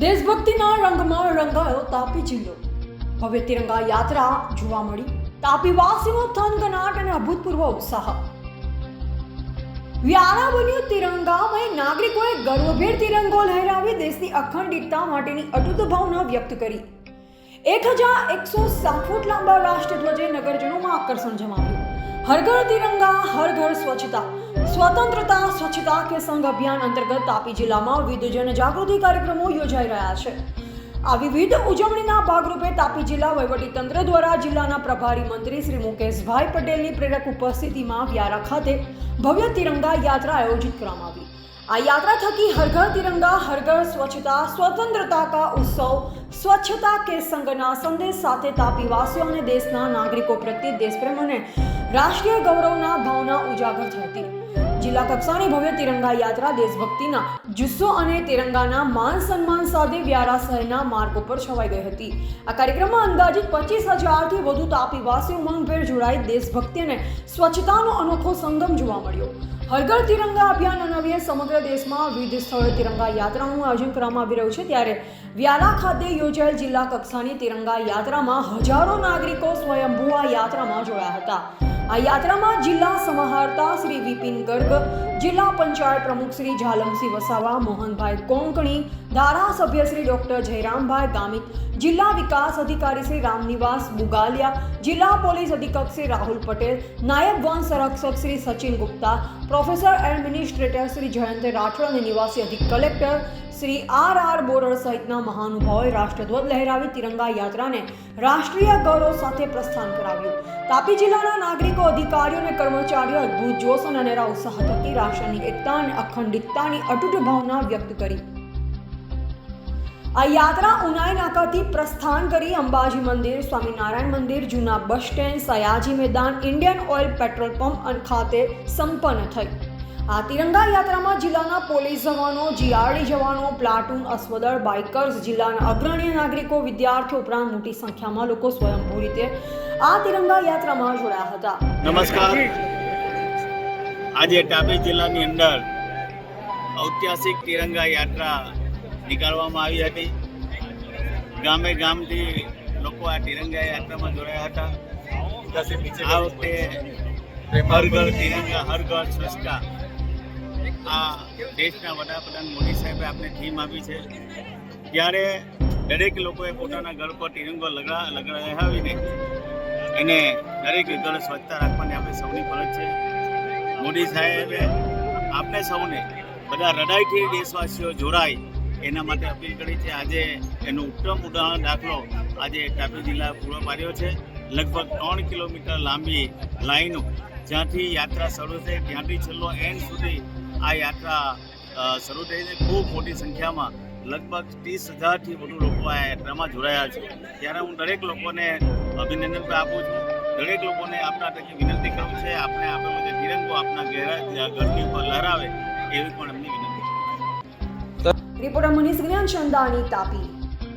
દેશભક્તિના રંગમાં રંગાયો તાપી જિલ્લો. હવે તિરંગા યાત્રા જોવા મળી. તાપીવાસીનો થનગનાટ અને અભૂતપૂર્વ ઉત્સાહ. વ્યારા બન્યું તિરંગામય. નાગરિકોએ ગર્વભેર તિરંગો લહેરાવી દેશની અખંડિતતા માટેની અટૂટ ભાવના વ્યક્ત કરી. એક હજાર એકસો સાત ફૂટ લાંબા રાષ્ટ્રધ્વજે નગરજનોમાં આકર્ષણ જમાવ્યું. હર ઘર તિરંગા, હર ઘર સ્વચ્છતા. સ્વતંત્રતા, સ્વચ્છતા કે સંઘ અભિયાન અંતર્ગત તાપી જિલ્લામાં વિવિધ જનજાગૃતિ કાર્યક્રમો યોજાઈ રહ્યા છે. આ વિવિધ ઉજવણીના ભાગરૂપે તાપી જિલ્લા વહીવટીતંત્ર દ્વારા જિલ્લાના પ્રભારી મંત્રી શ્રી મુકેશભાઈ પટેલની પ્રેરક ઉપસ્થિતિમાં વ્યારા ખાતે ભવ્ય તિરંગા યાત્રા આયોજિત કરવામાં આવી. આ યાત્રા થકી હર ઘર તિરંગા, હર ઘર સ્વચ્છતા, સ્વતંત્રતા કા ઉત્સવ, સ્વચ્છતા કે સંઘના સંદેશ સાથે તાપીવાસીઓ અને દેશના નાગરિકો પ્રત્યે દેશપ્રેમ અને રાષ્ટ્રીય ગૌરવના ભાવના ઉજાગર હતી. જિલ્લા કક્ષાની ભવ્ય તિરંગા યાત્રા દેશભક્તિના જુસ્સો અને તિરંગાના માન સન્માન સાથે વ્યારા શહેરના માર્ગો પર છવાઈ ગઈ હતી. આ કાર્યક્રમમાં અંદાજિત પચીસ હજારથી વધુ તાપીવાસી ઉમંગભેર જોડાઈ દેશભક્તિ અને સ્વચ્છતાનો અનોખો સંગમ જોવા મળ્યો. હરઘર તિરંગા અભિયાન અન્વયે સમગ્ર દેશમાં વિવિધ સ્થળે તિરંગા યાત્રાનું આયોજન કરવામાં આવી રહ્યું છે. ત્યારે વ્યારા ખાતે યોજાયેલ જિલ્લા કક્ષાની તિરંગા યાત્રામાં હજારો નાગરિકો સ્વયંભૂ આ યાત્રામાં જોડાયા હતા. આ યાત્રામાં જિલ્લા સમાહર્તા શ્રી વિપિન ગર્ગ, જિલ્લા પંચાયત પ્રમુખ શ્રી ઝાલમસિંહ વસાવા, મોહનભાઈ કોંકણી, ધારાસભ્ય શ્રી ડોક્ટર જયરામભાઈ ગામિત, જિલ્લા વિકાસ અધિકારી શ્રી રામનિવાસ બુગાલિયા, જિલ્લા પોલીસ અધિક્ષક શ્રી રાહુલ પટેલ, નાયબ વન સંરક્ષક શ્રી સચિન ગુપ્તા, પ્રોફેસર એડમિનિસ્ટ્રેટર શ્રી જયંત રાઠોડ અને નિવાસી અધિક collector Shri R R Borad સહિતના મહાનુભાવોએ રાષ્ટ્રધ્વજ લહેરાવી તિરંગા યાત્રાને રાષ્ટ્રીય ગૌરવ સાથે પ્રસ્થાન કરાવ્યું. તાપી જિલ્લાના નાગરિકો, અધિકારીઓ અને કર્મચારીઓ અદ્ભુત જોશ અને અનેરા ઉત્સાહ થકી રાષ્ટ્રની એકતા અને અખંડિતતાની અતૂટ ભાવના વ્યક્ત કરી. આ યાત્રા ઉનાઈ નાકાથી પ્રસ્થાન કરી અંબાજી મંદિર, સ્વામિનારાયણ મંદિર, જૂના બસ સ્ટેન્ડ, સયાજી મેદાન, ઇન્ડિયન ઓઇલ પેટ્રોલ પંપ ખાતે સંપન્ન થઈ. આ તિરંગા યાત્રામાં જિલ્લાના પોલીસ જવાનો જીઆરડી જવાનો પ્લાટૂન અશ્વદળ બાઇકર્સ જિલ્લાના અગ્રણી નાગરિકો વિદ્યાર્થીઓ ઉપરાંત મોટી સંખ્યામાં લોકો સ્વયંભૂ રીતે આ તિરંગા યાત્રામાં જોડાયા હતા. નમસ્કાર. આજે તાપી જિલ્લાની અંદર ઐતિહાસિક તિરંગા યાત્રા નીકાળવામાં આવી હતી. ગામે ગામથી લોકો આ તિરંગા યાત્રામાં જોડાયા હતા. આ વખતે હર ઘર તિરંગા હર ઘર સ્વચ્છતા. આ દેશના વડાપ્રધાન મોદી સાહેબે આપણે થીમ આપી છે. ત્યારે દરેક લોકોએ પોતાના ઘર પર તિરંગો લગા, લગાવીને એને દરેક ઘર સ્વચ્છતા રાખવાની આપણે સૌની ફરજ છે. મોદી સાહેબે આપણે સૌને બધા હૃદયથી દેશવાસીઓ જોડાય એના માટે અપીલ કરી છે. આજે એનો ઉત્તમ ઉદાહરણ દાખલો આજે તાપી જિલ્લા પૂરો પાડ્યો છે. લગભગ ત્રણ કિલોમીટર લાંબી લાઈનો જ્યાંથી યાત્રા શરૂ થઈ ત્યાંથી છેલ્લો એન્ડ સુધી આ યાત્રા શરૂ થઈ છે. ખૂબ મોટી સંખ્યામાં, લગભગ ત્રીસ હજારથી વધુ લોકો આ યાત્રામાં જોડાયા છે. ત્યારે હું દરેક લોકોને અભિનંદન પણ આપું છું. દરેક લોકોને આપણા તરફથી વિનંતી કરું છે. આપણે આપણે જે તિરંગો આપણા ઘેરા ઘરની ઉપર લહેરાવે, એવી પણ એમની વિનંતી. રિપોર્ટર મનીષ જ્ઞાન ચંદાની તાપી.